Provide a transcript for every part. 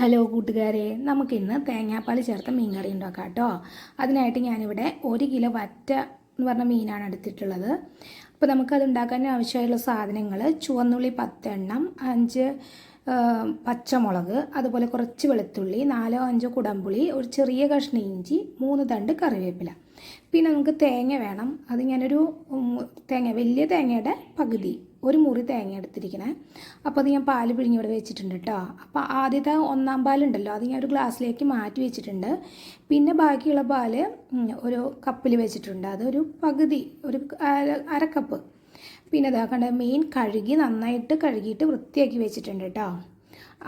Hello കൂട്ടുകാരെ നമുക്കിന്ന് തേങ്ങാപ്പാൽ ചേർത്ത് മീൻ കറി ഉണ്ടാക്കാം കേട്ടോ അതിനായിട്ട് ഞാനിവിടെ ഒരു കിലോ വറ്റ എന്ന് പറഞ്ഞ മീനാണ് എടുത്തിട്ടുള്ളത്. അപ്പോൾ നമുക്കത് ഉണ്ടാക്കാൻ ആവശ്യമായുള്ള സാധനങ്ങൾ ചുവന്നുള്ളി പത്തെണ്ണം അഞ്ച് പച്ചമുളക് അതുപോലെ കുറച്ച് വെളുത്തുള്ളി നാലോ അഞ്ചോ കുടംപുളി ഒരു ചെറിയ കഷ്ണം ഇഞ്ചി മൂന്ന് തണ്ട് കറിവേപ്പില. പിന്നെ നമുക്ക് തേങ്ങ വേണം. അത് ഞാനൊരു തേങ്ങ വലിയ തേങ്ങയുടെ പകുതി. ഒരു മുറി തേങ്ങ എടുത്തിരിക്കണേ. അപ്പോൾ അത് ഞാൻ പാൽ പിഴിഞ്ഞിവിടെ വെച്ചിട്ടുണ്ട് കേട്ടോ അപ്പോൾ ആദ്യത്തെ ഒന്നാം പാലുണ്ടല്ലോ അത് ഞാൻ ഒരു ഗ്ലാസ്സിലേക്ക് മാറ്റി വെച്ചിട്ടുണ്ട്. പിന്നെ ബാക്കിയുള്ള പാൽ ഒരു കപ്പിൽ വെച്ചിട്ടുണ്ട്. അതൊരു പകുതി ഒരു അര കപ്പ്. പിന്നെ ഇതാ കണ്ട മീൻ കഴുകി നന്നായിട്ട് കഴുകിയിട്ട് വൃത്തിയാക്കി വെച്ചിട്ടുണ്ട് കേട്ടോ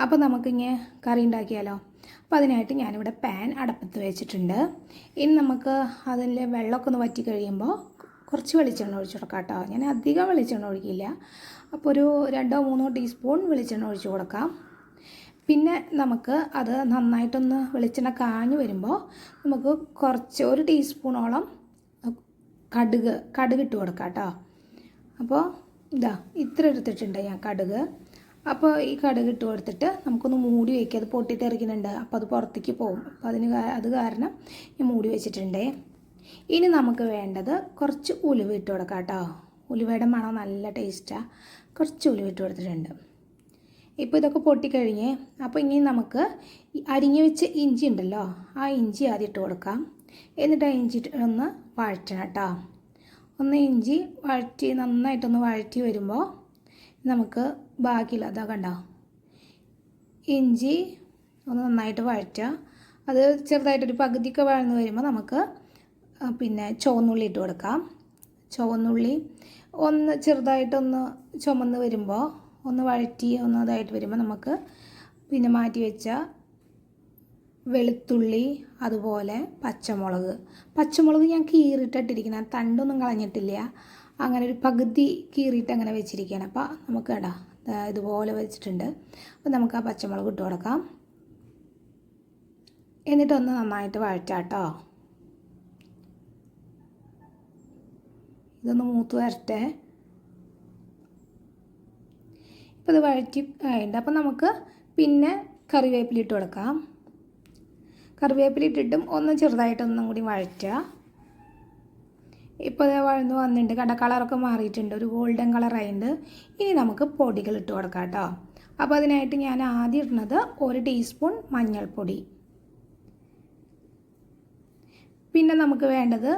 അപ്പോൾ നമുക്കിങ്ങനെ കറി ഉണ്ടാക്കിയാലോ? അപ്പോൾ അതിനായിട്ട് ഞാനിവിടെ പാൻ അടപ്പത്ത് വെച്ചിട്ടുണ്ട്. ഇനി നമുക്ക് അതിൽ വെള്ളമൊക്കെ ഒന്ന് വറ്റി കഴിയുമ്പോൾ കുറച്ച് വെളിച്ചെണ്ണ ഒഴിച്ചു കൊടുക്കാം കേട്ടോ ഞാൻ അധികം വെളിച്ചെണ്ണ ഒഴിക്കില്ല. അപ്പോൾ ഒരു രണ്ടോ മൂന്നോ ടീസ്പൂൺ വെളിച്ചെണ്ണ ഒഴിച്ചു കൊടുക്കാം. പിന്നെ നമുക്ക് അത് നന്നായിട്ടൊന്ന് വെളിച്ചെണ്ണ കാഞ്ഞു വരുമ്പോൾ നമുക്ക് കുറച്ച് ഒരു ടീസ്പൂണോളം കടുക് കടുക് ഇട്ട് കൊടുക്കാം കേട്ടോ അപ്പോൾ ഇതാ ഇത്ര എടുത്തിട്ടുണ്ട് ഞാൻ കടുക്. അപ്പോൾ ഈ കടുക് ഇട്ട് കൊടുത്തിട്ട് നമുക്കൊന്ന് മൂടി വയ്ക്കുക. അത് പൊട്ടിത്തെറിക്കുന്നുണ്ട്. അപ്പോൾ അത് പുറത്തേക്ക് പോകും. അപ്പോൾ അതിന് അത് കാരണം ഞാൻ മൂടി വെച്ചിട്ടുണ്ടേ. ഇനി നമുക്ക് വേണ്ടത് കുറച്ച് ഉലുവ ഇട്ട് കൊടുക്കാം കേട്ടോ. ഉലുവയുടെ മണം നല്ല ടേസ്റ്റാണ് കുറച്ച് ഉലുവ ഇട്ട് കൊടുത്തിട്ടുണ്ട്. ഇപ്പോൾ ഇതൊക്കെ പൊട്ടിക്കഴിഞ്ഞ് അപ്പോൾ ഇനി നമുക്ക് അരിഞ്ഞു വെച്ച ഇഞ്ചി ഉണ്ടല്ലോ ആ ഇഞ്ചി ആദ്യം ഇട്ട് കൊടുക്കാം. എന്നിട്ട് ആ ഇഞ്ചി ഒന്ന് വഴറ്റണം കേട്ടോ. ഒന്ന് ഇഞ്ചി വഴറ്റി നന്നായിട്ടൊന്ന് വഴറ്റി വരുമ്പോൾ നമുക്ക് ബാക്കിയുള്ള അതാ കണ്ടോ? ഇഞ്ചി ഒന്ന് നന്നായിട്ട് വഴറ്റുക. അത് ചെറുതായിട്ടൊരു പകുതിയൊക്കെ വഴന്ന് വരുമ്പോൾ നമുക്ക് പിന്നെ ചുവന്നുള്ളി ഇട്ട് കൊടുക്കാം. ചുവന്നുള്ളി ഒന്ന് ചെറുതായിട്ടൊന്ന് ചുമന്ന് വരുമ്പോൾ ഒന്ന് വഴറ്റി ഒന്ന് ഇതായിട്ട് വരുമ്പോൾ നമുക്ക് പിന്നെ മാറ്റി വെച്ച വെളുത്തുള്ളി അതുപോലെ പച്ചമുളക്. പച്ചമുളക് ഞാൻ കീറിയിട്ടിട്ടിരിക്കുന്നത് തണ്ടൊന്നും കളഞ്ഞിട്ടില്ല. അങ്ങനെ ഒരു പകുതി കീറിയിട്ട് അങ്ങനെ വെച്ചിരിക്കുകയാണ്. അപ്പോൾ നമുക്ക് ഇടാം ഇതുപോലെ വെച്ചിട്ടുണ്ട്. അപ്പോൾ നമുക്ക് ആ പച്ചമുളക് ഇട്ട് കൊടുക്കാം. എന്നിട്ടൊന്ന് നന്നായിട്ട് വഴറ്റാം കേട്ടോ ഇതൊന്ന് മൂത്ത് വരട്ടെ. ഇപ്പോൾ ഇത് വഴറ്റി ആയിട്ടുണ്ട്. അപ്പോൾ നമുക്ക് പിന്നെ കറിവേപ്പില ഇട്ട് കൊടുക്കാം. കറിവേപ്പില ഇട്ടിട്ടും ഒന്ന് ചെറുതായിട്ടൊന്നും കൂടി വഴറ്റുക. ഇപ്പോൾ ഇത് വഴന്ന് വന്നിട്ടുണ്ട്. കണ്ട കളറൊക്കെ മാറിയിട്ടുണ്ട്. ഒരു ഗോൾഡൻ കളറായിട്ടുണ്ട് ഇനി നമുക്ക് പൊടികൾ ഇട്ട് കൊടുക്കാം കേട്ടോ. അപ്പോൾ അതിനായിട്ട് ഞാൻ ആദ്യം ഇടുന്നത് ഒരു ടീസ്പൂൺ മഞ്ഞൾപ്പൊടി. പിന്നെ നമുക്ക് വേണ്ടത്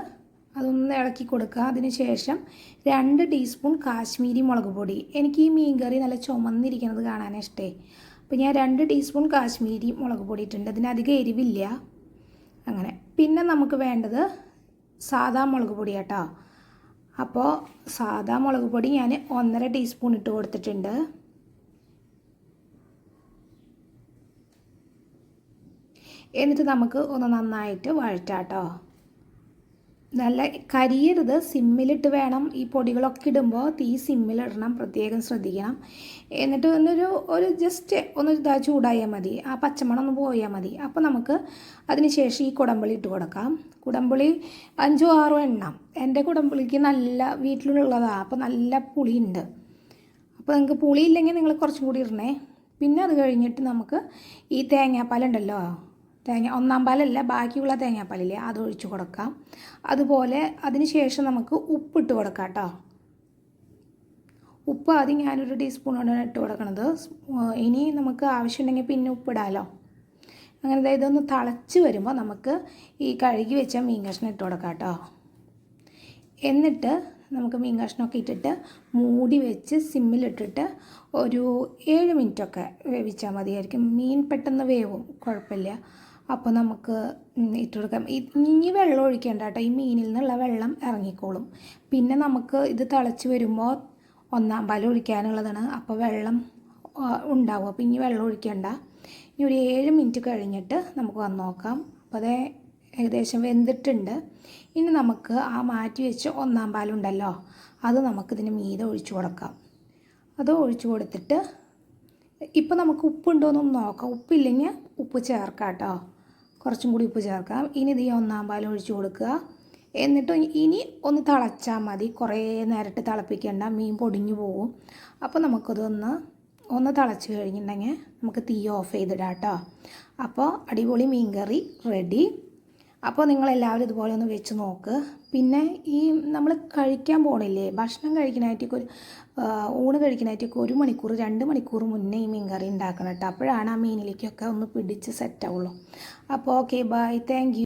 അതൊന്ന് ഇളക്കി കൊടുക്കുക. അതിനുശേഷം രണ്ട് ടീസ്പൂൺ കാശ്മീരി മുളക് പൊടി. എനിക്ക് ഈ മീൻ കറി നല്ല ചുമന്നിരിക്കുന്നത് കാണാൻ ഇഷ്ടേ. അപ്പോൾ ഞാൻ രണ്ട് ടീസ്പൂൺ കാശ്മീരി മുളക് പൊടി ഇട്ടുണ്ട് അതിനധികം എരിവില്ല. അങ്ങനെ. പിന്നെ നമുക്ക് വേണ്ടത് സാദാ മുളക് പൊടി കേട്ടോ അപ്പോൾ സാദാ മുളക് പൊടി ഞാൻ ഒന്നര ടീസ്പൂൺ ഇട്ട് കൊടുത്തിട്ടുണ്ട്. എന്നിട്ട് നമുക്ക് ഒന്ന് നന്നായിട്ട് വഴറ്റാട്ടോ. നല്ല കരിയരുത്. സിമ്മിലിട്ട് വേണം ഈ പൊടികളൊക്കെ ഇടുമ്പോൾ തീ സിമ്മിലിടണം. പ്രത്യേകം ശ്രദ്ധിക്കണം. എന്നിട്ട് ഒന്നൊരു ഒരു ജസ്റ്റ് ഒന്ന് ഇതാ ചൂടായാൽ മതി. ആ പച്ചമണം ഒന്ന് പോയാൽ മതി. അപ്പോൾ നമുക്ക് അതിന് ശേഷം ഈ കുടമ്പളി ഇട്ട് കൊടുക്കാം. കുടമ്പളി അഞ്ചോ ആറോ എണ്ണം. എന്റെ കുടമ്പളിക്ക് നല്ല വീട്ടിലുള്ളതാണ് അപ്പോൾ നല്ല പുളിയുണ്ട്. അപ്പോൾ നിങ്ങൾക്ക് പുളിയില്ലെങ്കിൽ നിങ്ങൾ കുറച്ചും കൂടി ഇടണേ. പിന്നെ അത് കഴിഞ്ഞിട്ട് നമുക്ക് ഈ തേങ്ങാപ്പാലുണ്ടല്ലോ തേങ്ങ ഒന്നാം പാലല്ല ബാക്കിയുള്ള തേങ്ങാപ്പാലില്ലേ അത് ഒഴിച്ച് കൊടുക്കാം. അതുപോലെ അതിന് ശേഷം നമുക്ക് ഉപ്പിട്ട് കൊടുക്കാം കേട്ടോ. ഉപ്പ് ആദ്യം ഞാനൊരു ടീസ്പൂണാണ് ഇട്ട് കൊടുക്കണത്. ഇനി നമുക്ക് ആവശ്യമുണ്ടെങ്കിൽ പിന്നെ ഉപ്പിടാമല്ലോ അങ്ങനെ ഇതൊന്ന് തിളച്ച് വരുമ്പോൾ നമുക്ക് ഈ കഴുകി വെച്ച മീൻ കഷ്ണം ഇട്ട് കൊടുക്കാം കേട്ടോ. എന്നിട്ട് നമുക്ക് മീൻ കഷ്ണമൊക്കെ ഇട്ടിട്ട് മൂടി വെച്ച് സിമ്മിലിട്ടിട്ട് ഒരു ഏഴ് മിനിറ്റൊക്കെ വേവിച്ചാൽ മതിയായിരിക്കും. മീൻ പെട്ടെന്ന് വേവും കുഴപ്പമില്ല. അപ്പോൾ നമുക്ക് ഇട്ട് കൊടുക്കാം. ഇനി വെള്ളം ഒഴിക്കേണ്ട കേട്ടോ. ഈ മീനിൽ നിന്നുള്ള വെള്ളം ഇറങ്ങിക്കോളും. പിന്നെ നമുക്ക് ഇത് തിളച്ച് വരുമ്പോൾ ഒന്നാം പാൽ ഒഴിക്കാനുള്ളതാണ്. അപ്പോൾ വെള്ളം ഉണ്ടാവും. അപ്പോൾ ഇനി വെള്ളം ഒഴിക്കേണ്ട. ഇനി ഒരു ഏഴ് മിനിറ്റ് കഴിഞ്ഞിട്ട് നമുക്ക് വന്ന് നോക്കാം. അപ്പോൾ അതേ ഏകദേശം വെന്തിട്ടുണ്ട്. ഇനി നമുക്ക് ആ മാറ്റി വെച്ച് ഒന്നാം പാലുണ്ടല്ലോ അത് നമുക്കിതിന് മീതെ ഒഴിച്ചു കൊടുക്കാം. അത് ഒഴിച്ചു കൊടുത്തിട്ട് ഇപ്പോൾ നമുക്ക് ഉപ്പുണ്ടോ എന്നൊന്ന് നോക്കാം. ഉപ്പില്ലെങ്കിൽ ഉപ്പ് ചേർക്കാം കേട്ടോ. കുറച്ചും കൂടി ഉപ്പ് ചേർക്കാം. ഇനി ഇത് ഒന്നാം പാൽ ഒഴിച്ച് കൊടുക്കുക. എന്നിട്ട് ഇനി ഒന്ന് തിളച്ചാൽ മതി. കുറേ നേരിട്ട് തിളപ്പിക്കേണ്ട. മീൻ പൊടിഞ്ഞു പോകും അപ്പോൾ നമുക്കതൊന്ന് ഒന്ന് തിളച്ച് കഴിഞ്ഞിട്ടുണ്ടെങ്കിൽ നമുക്ക് തീ ഓഫ് ചെയ്തിടാം കേട്ടോ. അപ്പോൾ അടിപൊളി മീൻ കറി റെഡി. അപ്പോൾ നിങ്ങളെല്ലാവരും ഇതുപോലെ ഒന്ന് വെച്ച് നോക്ക്. പിന്നെ ഈ നമ്മൾ കഴിക്കാൻ പോണില്ലേ? ഭക്ഷണം കഴിക്കാനായിട്ടൊക്കെ ഒരു ഊണ് കഴിക്കാനായിട്ടൊക്കെ ഒരു മണിക്കൂർ രണ്ട് മണിക്കൂർ മുന്നേ ഈ മീൻ കറി ഉണ്ടാക്കണം കേട്ടോ അപ്പോഴാണ് ആ മീനിലേക്കൊക്കെ ഒന്ന് പിടിച്ച് സെറ്റ് ആവുള്ളൂ. അപ്പോൾ ഓക്കെ ബൈ താങ്ക്